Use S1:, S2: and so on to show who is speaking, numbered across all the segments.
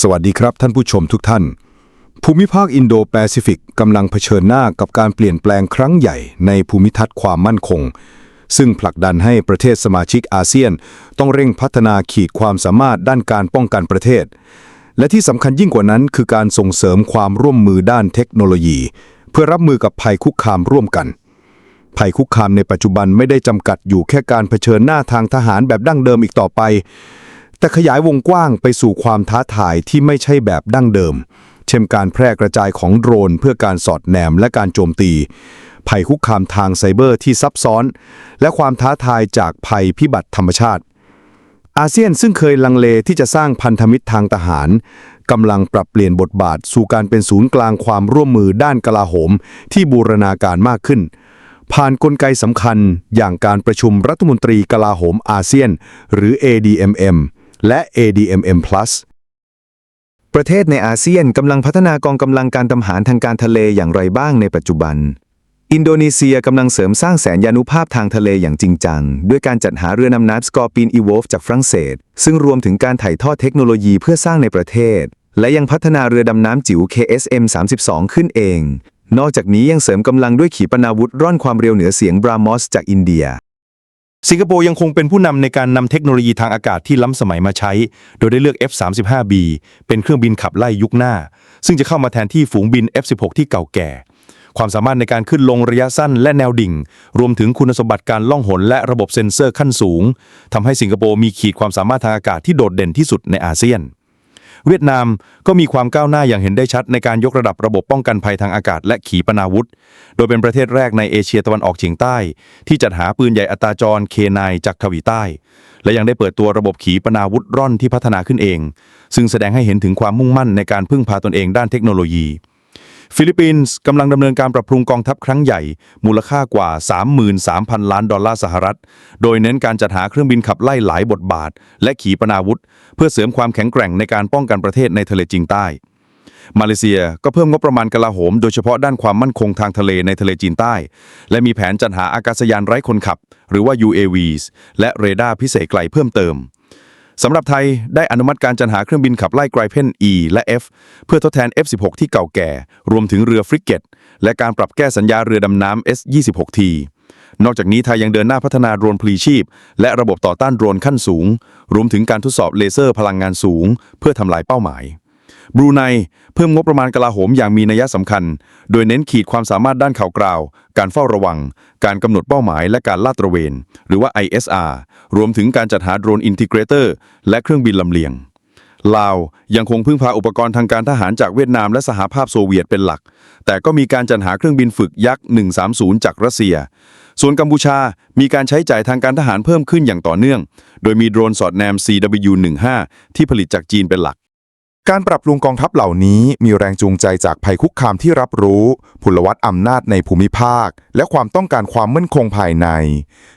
S1: สวัสดีครับท่านผู้ชมทุกท่าน ภูมิภาคอินโดแปซิฟิกกำลังเผชิญหน้ากับการเปลี่ยนแปลงครั้งใหญ่ในภูมิทัศน์ความมั่นคง ซึ่งผลักดันให้ประเทศสมาชิกอาเซียน ต้องเร่งพัฒนาขีดความสามารถด้านการป้องกันประเทศ และที่สำคัญยิ่งกว่านั้นคือการส่งเสริมความร่วมมือด้านเทคโนโลยี เพื่อรับมือกับภัยคุกคามร่วมกัน ภัยคุกคามในปัจจุบันไม่ได้จำกัดอยู่แค่การเผชิญหน้าทางทหารแบบดั้งเดิมอีกต่อไป แต่ขยายวงกว้างไปสู่ความท้าทายที่ไม่ใช่แบบดั้งเดิม เช่นการแพร่กระจายของโดรนเพื่อการสอดแนมและการโจมตี ภัยคุกคามทางไซเบอร์ที่ซับซ้อน และความท้าทายจากภัยพิบัติธรรมชาติ อาเซียนซึ่งเคยลังเลที่จะสร้างพันธมิตรทางทหารกำลังปรับเปลี่ยนบทบาท สู่การเป็นศูนย์กลางความร่วมมือด้านกลาโหม ที่บูรณาการมากขึ้น ผ่านนกลไกสำคัญอย่างการประชุมรัฐมนตรีกลาโหมอาเซียน หรือ ADMM และ ADMM Plus
S2: ประเทศในอาเซียนกำลังพัฒนากองกำลังการทหารทางการทะเลอย่างไรบ้างในปัจจุบัน อินโดนีเซียกำลังเสริมสร้างแสนยานุภาพทางทะเลอย่างจริงจัง ด้วยการจัดหาเรือนำน้ำสกอร์ปีนอีโวฟจากฝรั่งเศส ซึ่งรวมถึงการถ่ายทอดเทคโนโลยีเพื่อสร้างในประเทศ และยังพัฒนาเรือดำน้ำจิ๋ว KSM 32 ขึ้นเอง นอกจากนี้ยังเสริมกำลังด้วยขีปนาวุธร่อนความเร็วเหนือเสียงบรามอสจากอินเดีย
S3: สิงคโปร์ยังคงเป็นผู้นำในการนำเทคโนโลยีทางอากาศที่ล้ำสมัยมาใช้ โดยได้เลือก F-35B เป็นเครื่องบินขับไล่ยุคหน้า ซึ่งจะเข้ามาแทนที่ฝูงบิน F-16 ที่เก่าแก่ ความสามารถในการขึ้นลงระยะสั้นและแนวดิ่ง รวมถึงคุณสมบัติการล่องหนและระบบเซ็นเซอร์ขั้นสูงทำให้สิงคโปร์มีขีดความสามารถทางอากาศที่โดดเด่นที่สุดในอาเซียน เวียดนามก็มีความก้าวหน้าอย่างเห็นได้ชัดในการยกระดับระบบป้องกันภัยทางอากาศและขีปนาวุธ โดยเป็นประเทศแรกในเอเชียตะวันออกเฉียงใต้ ที่จัดหาปืนใหญ่อัตราจร K9 จากเกาหลีใต้ และยังได้เปิดตัวระบบขีปนาวุธร่อนที่พัฒนาขึ้นเอง ซึ่งแสดงให้เห็นถึงความมุ่งมั่นในการพึ่งพาตนเองด้านเทคโนโลยี ฟิลิปปินส์กำลังดำเนินการปรับปรุงกองทัพครั้งใหญ่ มูลค่ากว่า 33,000 ล้านดอลลาร์สหรัฐ โดยเน้นการจัดหาเครื่องบินขับไล่หลายบทบาท และขีปนาวุธ เพื่อเสริมความแข็งแกร่งในการป้องกันประเทศในทะเลจีนใต้ มาเลเซียก็เพิ่มงบประมาณกลาโหม โดยเฉพาะด้านความมั่นคงทางทะเลในทะเลจีนใต้ และมีแผนจัดหาอากาศยานไร้คนขับ หรือว่า UAVs และเรดาร์พิเศษไกลเพิ่มเติม สำหรับไทยได้อนุมัติการจัดหาเครื่องบินขับไล่ไกรเพน E และ F เพื่อทดแทน F16 ที่เก่าแก่ รวมถึงเรือฟริกเกต และการปรับแก้สัญญาเรือดำน้ำ S26T นอกจากนี้ไทยยังเดินหน้าพัฒนาโดรนพลีชีพ และระบบต่อต้านโดรนขั้นสูง รวมถึงการทดสอบเลเซอร์พลังงานสูง เพื่อทำลายเป้าหมาย บรูไนเพิ่มงบประมาณกลาโหมอย่างมีนัยสำคัญ โดยเน้นขีดความสามารถด้านข่าวกราว การเฝ้าระวัง การกำหนดเป้าหมายและการลาดตระเวน หรือว่า ISR รวมถึงการจัดหาโดรนอินทิเกรเตอร์และเครื่องบินลำเลียงลาวยังคงพึ่งพาอุปกรณ์ทางการทหารจากเวียดนามและสหภาพโซเวียตเป็นหลัก แต่ก็มีการจัดหาเครื่องบินฝึกยักษ์ 130 จากรัสเซีย ส่วนกัมพูชา มีการใช้จ่ายทางการทหารเพิ่มขึ้นอย่างต่อเนื่อง โดยมีโดรนสอดแนม CW-15 ที่ผลิตจากจีนเป็นหลัก
S4: การปรับปรุงกองทัพเหล่านี้มีแรงจูงใจจากภัยคุกคามที่รับรู้ พลวัตอำนาจในภูมิภาค และความต้องการความมั่นคงภายใน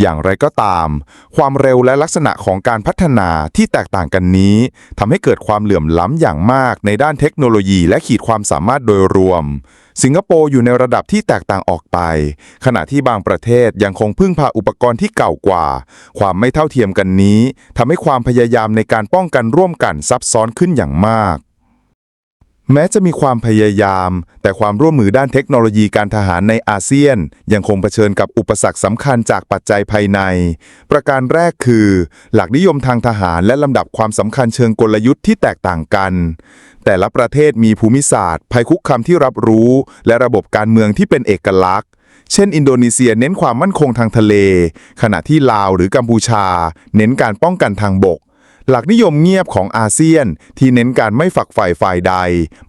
S4: อย่างไรก็ตาม ความเร็วและลักษณะของการพัฒนาที่แตกต่างกันนี้ทำให้เกิดความเหลื่อมล้ำอย่างมากในด้านเทคโนโลยีและขีดความสามารถโดยรวม สิงคโปร์อยู่ในระดับที่แตกต่างออกไป ขณะที่บางประเทศยังคงพึ่งพาอุปกรณ์ที่เก่ากว่า ความไม่เท่าเทียมกันนี้ทำให้ความพยายามในการป้องกันร่วมกันซับซ้อนขึ้นอย่างมาก แม้จะมีความพยายาม แต่ความร่วมมือด้านเทคโนโลยีการทหารในอาเซียน ยังคงเผชิญกับอุปสรรคสำคัญจากปัจจัยภายใน ประการแรกคือ หลักนิยมทางทหารและลำดับความสำคัญเชิงกลยุทธ์ที่แตกต่างกัน แต่ละประเทศมีภูมิศาสตร์ ภัยคุกคามที่รับรู้ และระบบการเมืองที่เป็นเอกลักษณ์ เช่น อินโดนีเซียเน้นความมั่นคงทางทะเล ขณะที่ลาวหรือกัมพูชา เน้นการป้องกันทางบก หลักนิยมเงียบของอาเซียน ที่เน้นการไม่ฝักฝ่ฝ่ายใด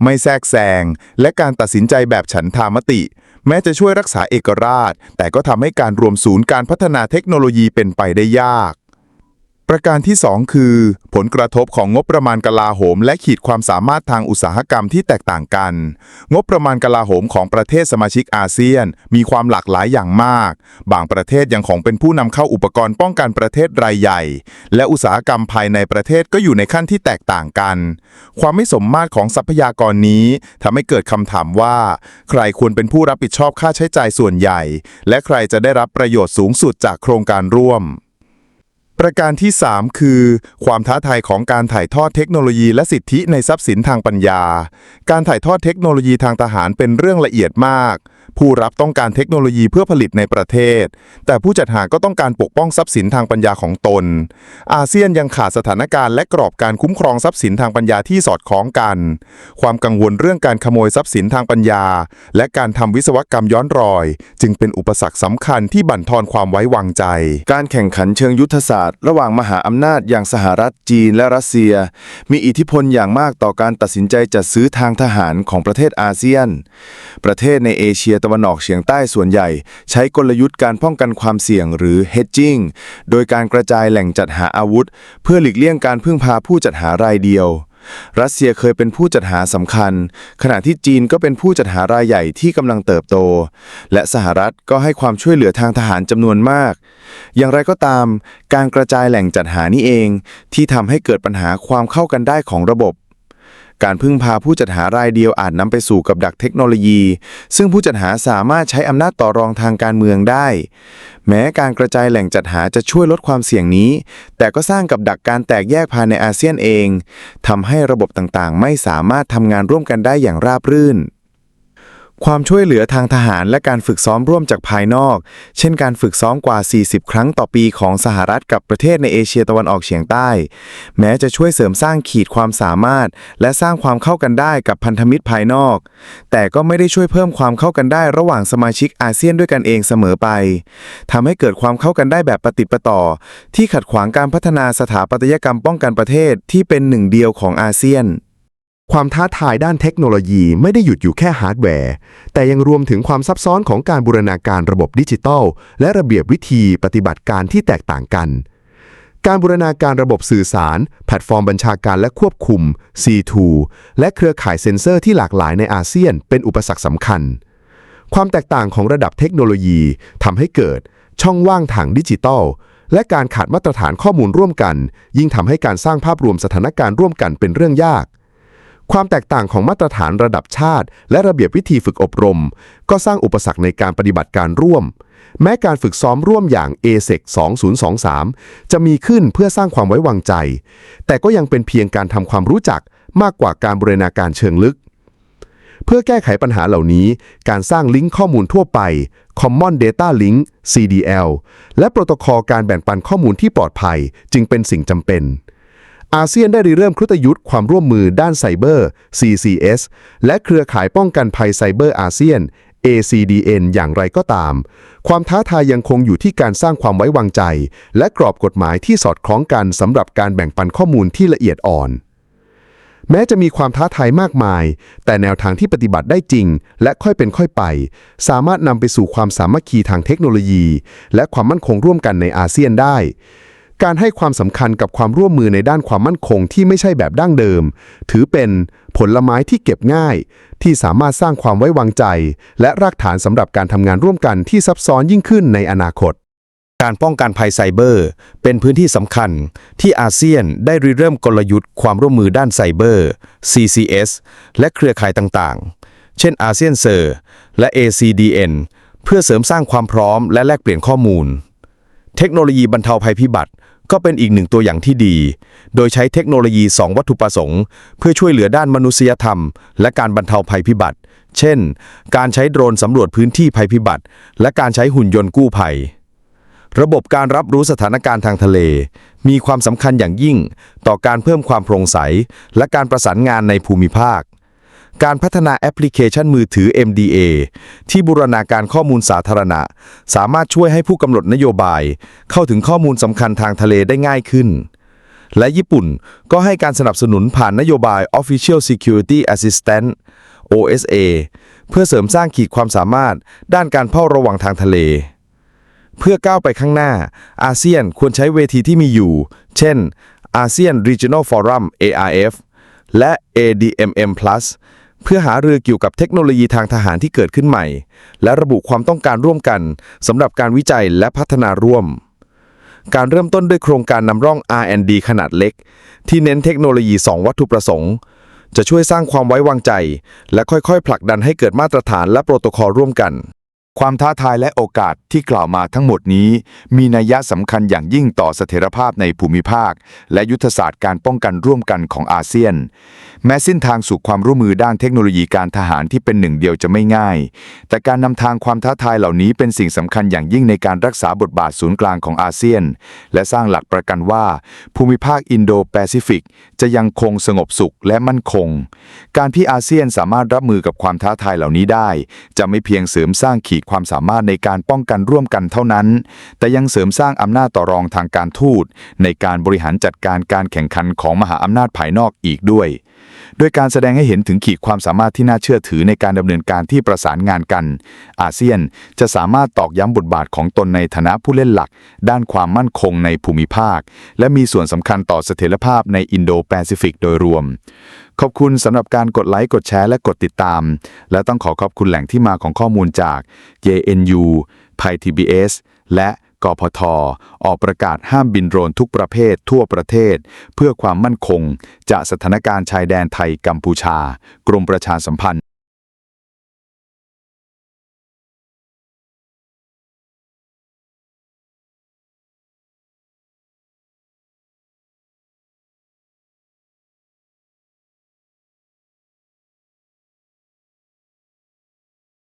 S4: ไม่แทรกแซง และการตัดสินใจแบบฉันทามติ แม้จะช่วยรักษาเอกราช แต่ก็ทำให้การรวมศูนย์การพัฒนาเทคโนโลยีเป็นไปได้ยาก ประการที่ 2 คือ ผลกระทบของงบประมาณกลาโหม และขีดความสามารถทางอุตสาหกรรมที่แตกต่างกัน งบประมาณกลาโหมของประเทศสมาชิกอาเซียน มีความหลากหลายอย่างมาก บางประเทศยังคงเป็นผู้นำเข้าอุปกรณ์ป้องกันประเทศรายใหญ่ และอุตสาหกรรมภายในประเทศก็อยู่ในขั้นที่แตกต่างกัน ความไม่สมมาตรของทรัพยากรนี้ทำให้เกิดคำถามว่า ใครควรเป็นผู้รับผิดชอบค่าใช้จ่ายส่วนใหญ่ และใครจะได้รับประโยชน์สูงสุดจากโครงการร่วม
S5: ประการที่ 3 คือ ความท้าทายของการถ่ายทอดเทคโนโลยีและสิทธิในทรัพย์สินทางปัญญา การถ่ายทอดเทคโนโลยีทางทหารเป็นเรื่องละเอียดมาก ผู้รับต้องการเทคโนโลยีเพื่อผลิตในประเทศ แต่ผู้จัดหาก็ต้องการปกป้องทรัพย์สินทางปัญญาของตน อาเซียนยังขาดสถานการณ์และกรอบการคุ้มครองทรัพย์สินทางปัญญาที่สอดคล้องกัน ความกังวลเรื่องการขโมยทรัพย์สินทางปัญญา และการทำวิศวกรรมย้อนรอย จึงเป็นอุปสรรคสำคัญที่บั่นทอนความไว้วางใจ
S6: การแข่งขันเชิงยุทธศาสตร์ ระหว่างมหาอำนาจอย่างสหรัฐจีนและรัสเซีย มีอิทธิพลอย่างมากต่อการตัดสินใจจัดซื้อทางทหารของประเทศอาเซียน ประเทศในเอเชียตะวันออกเฉียงใต้ส่วนใหญ่ ใช้กลยุทธ์การป้องกันความเสี่ยงหรือ hedging โดยการกระจายแหล่งจัดหาอาวุธ เพื่อหลีกเลี่ยงการพึ่งพาผู้จัดหารายเดียว รัสเซียเคยเป็นผู้จัดหาสำคัญ ขณะที่จีนก็เป็นผู้จัดหารายใหญ่ที่กำลังเติบโต และสหรัฐก็ให้ความช่วยเหลือทางทหารจำนวนมาก อย่างไรก็ตาม การกระจายแหล่งจัดหานี่เอง ที่ทำให้เกิดปัญหาความเข้ากันได้ของระบบ การพึ่งพาผู้จัดหารายเดียวอาจนำไปสู่กับดักเทคโนโลยี ซึ่งผู้จัดหาสามารถใช้อำนาจต่อรองทางการเมืองได้ แม้การกระจายแหล่งจัดหาจะช่วยลดความเสี่ยงนี้ แต่ก็สร้างกับดักการแตกแยกภายในอาเซียนเองทำให้ระบบต่างๆ ไม่สามารถทำงานร่วมกันได้อย่างราบรื่น ความช่วยเหลือทางทหารและการฝึกซ้อมร่วมจากภายนอก เช่นการฝึกซ้อมกว่า 40 ครั้งต่อปีของสหรัฐกับประเทศในเอเชียตะวันออกเฉียงใต้ แม้จะช่วยเสริมสร้างขีดความสามารถ และสร้างความเข้ากันได้กับพันธมิตรภายนอก แต่ก็ไม่ได้ช่วยเพิ่มความเข้ากันได้ระหว่างสมาชิกอาเซียนด้วยกันเองเสมอไปทำให้เกิดความเข้ากันได้แบบปฏิปต่อ ที่ขัดขวางการพัฒนาสถาปัตยกรรมป้องกันประเทศที่เป็นหนึ่งเดียวของอาเซียน
S7: ความท้าทายด้านเทคโนโลยีไม่ได้หยุดอยู่แค่ฮาร์ดแวร์ แต่ยังรวมถึงความซับซ้อนของการบูรณาการระบบดิจิทัล และระเบียบวิธีปฏิบัติการที่แตกต่างกัน การบูรณาการระบบสื่อสาร แพลตฟอร์มบัญชาการและควบคุม C2 และเครือข่ายเซ็นเซอร์ที่หลากหลายในอาเซียน เป็นอุปสรรคสำคัญ ความแตกต่างของระดับเทคโนโลยีทำให้เกิด ช่องว่างทางดิจิทัลและการขาดมาตรฐานข้อมูลร่วมกัน ยิ่งทำให้การสร้างภาพรวมสถานการณ์ร่วมกันเป็นเรื่องยาก ความแตกต่างของมาตรฐานระดับชาติ และระเบียบวิธีฝึกอบรม ก็สร้างอุปสรรคในการปฏิบัติการร่วม แม้การฝึกซ้อมร่วมอย่าง ASEC 2023 จะมีขึ้นเพื่อสร้างความไว้วางใจ แต่ก็ยังเป็นเพียงการทำความรู้จักมากกว่าการบริณาการเชิงลึก เพื่อแก้ไขปัญหาเหล่านี้ การสร้างลิงก์ข้อมูลทั่วไป Common Data Link CDL และโปรโตคอลการแบ่งปันข้อมูลที่ปลอดภัยจึงเป็นสิ่งจำเป็น อาเซียนได้ริเริ่มครุตยุทธ์ความร่วมมือด้านไซเบอร์ CCS และเครือข่ายป้องกันภัยไซเบอร์อาเซียน ACDN อย่างไรก็ตาม ความท้าทายยังคงอยู่ที่การสร้างความไว้วางใจ และกรอบกฎหมายที่สอดคล้องกันสำหรับการแบ่งปันข้อมูลที่ละเอียดอ่อน แม้จะมีความท้าทายมากมาย แต่แนวทางที่ปฏิบัติได้จริง และค่อยเป็นค่อยไป สามารถนำไปสู่ความสามัคคีทางเทคโนโลยี และความมั่นคงร่วมกันในอาเซียนได้ การให้ความสำคัญกับความร่วมมือในด้านความมั่นคงที่ไม่ใช่แบบดั้งเดิม ถือเป็นผลไม้ที่เก็บง่าย ที่สามารถสร้างความไว้วางใจ และรากฐานสำหรับการทำงานร่วมกันที่ซับซ้อนยิ่งขึ้นในอนาคต
S4: การป้องกันภัยไซเบอร์ เป็นพื้นที่สำคัญที่อาเซียนได้ริเริ่มกลยุทธ์ความร่วมมือด้านไซเบอร์ CCS และเครือข่ายต่างๆ เช่นอาเซียนเซอร์และ ACDN เพื่อเสริมสร้างความพร้อมและแลกเปลี่ยนข้อมูลเทคโนโลยีบรรเทาภัยพิบัติ ก็เป็นอีกหนึ่งตัวอย่างที่ดี โดยใช้เทคโนโลยี 2 วัตถุประสงค์ เพื่อช่วยเหลือด้านมนุษยธรรม และการบรรเทาภัยพิบัติ เช่น การใช้โดรนสำรวจพื้นที่ภัยพิบัติ และการใช้หุ่นยนต์กู้ภัย ระบบการรับรู้สถานการณ์ทางทะเล มีความสำคัญอย่างยิ่ง ต่อการเพิ่มความโปร่งใส และการประสานงานในภูมิภาค การพัฒนาแอปพลิเคชันมือถือ MDA ที่บูรณาการข้อมูลสาธารณะ สามารถช่วยให้ผู้กำหนดนโยบาย เข้าถึงข้อมูลสำคัญทางทะเลได้ง่ายขึ้น และญี่ปุ่นก็ให้การสนับสนุนผ่านนโยบาย Official Security Assistant OSA เพื่อเสริมสร้างขีดความสามารถด้านการเฝ้าระวังทางทะเล เพื่อก้าวไปข้างหน้า อาเซียนควรใช้เวทีที่มีอยู่ เช่นอาเซียน Regional Forum ARF และ ADMM Plus เพื่อหารือเกี่ยวกับเทคโนโลยีทางทหารที่เกิดขึ้นใหม่ และระบุความต้องการร่วมกันสำหรับการวิจัยและพัฒนาร่วม การเริ่มต้นด้วยโครงการนำร่อง R&D ขนาดเล็ก ที่เน้นเทคโนโลยี 2 วัตถุประสงค์ จะช่วยสร้างความไว้วางใจ และค่อยๆ ผลักดันให้เกิดมาตรฐานและโปรโตคอลร่วมกัน ความท้าทายและโอกาสที่กล่าวมาทั้งหมดนี้ มีนัยสำคัญอย่างยิ่งต่อเสถียรภาพในภูมิภาค และยุทธศาสตร์การป้องกันร่วมกันของอาเซียน แม้เส้นทางสู่ความร่วมมือด้านเทคโนโลยีการทหารที่เป็นหนึ่งเดียวจะไม่ง่าย แต่การนำทางความท้าทายเหล่านี้เป็นสิ่งสำคัญอย่างยิ่งในการรักษาบทบาทศูนย์กลางของอาเซียน และสร้างหลักประกันว่า ภูมิภาคอินโดแปซิฟิกจะยังคงสงบสุขและมั่นคง การที่อาเซียนสามารถรับมือกับความท้าทายเหล่านี้ได้ จะไม่เพียงเสริมสร้างขีดความสามารถในการป้องกันร่วมกันเท่านั้น แต่ยังเสริมสร้างอำนาจต่อรองทางการทูต ในการบริหารจัดการการแข่งขันของมหาอำนาจภายนอกอีกด้วย โดยการแสดงให้เห็นถึงขีดความสามารถที่น่าเชื่อถือในการดำเนินการที่ประสานงานกัน อาเซียนจะสามารถตอกย้ำบทบาทของตนในฐานะผู้เล่นหลัก ด้านความมั่นคงในภูมิภาค และมีส่วนสำคัญต่อเสถียรภาพในอินโดแปซิฟิกโดยรวม ขอบคุณสำหรับการกดไลค์กดแชร์และกดติดตาม และต้องขอขอบคุณแหล่งที่มาของข้อมูลจาก JNU ไทย TBS และ กพทออกประกาศห้ามบินโดรนทุกประเภททั่วประเทศ เพื่อความมั่นคงจากสถานการณ์ชายแดนไทยกัมพูชา กรมประชาสัมพันธ์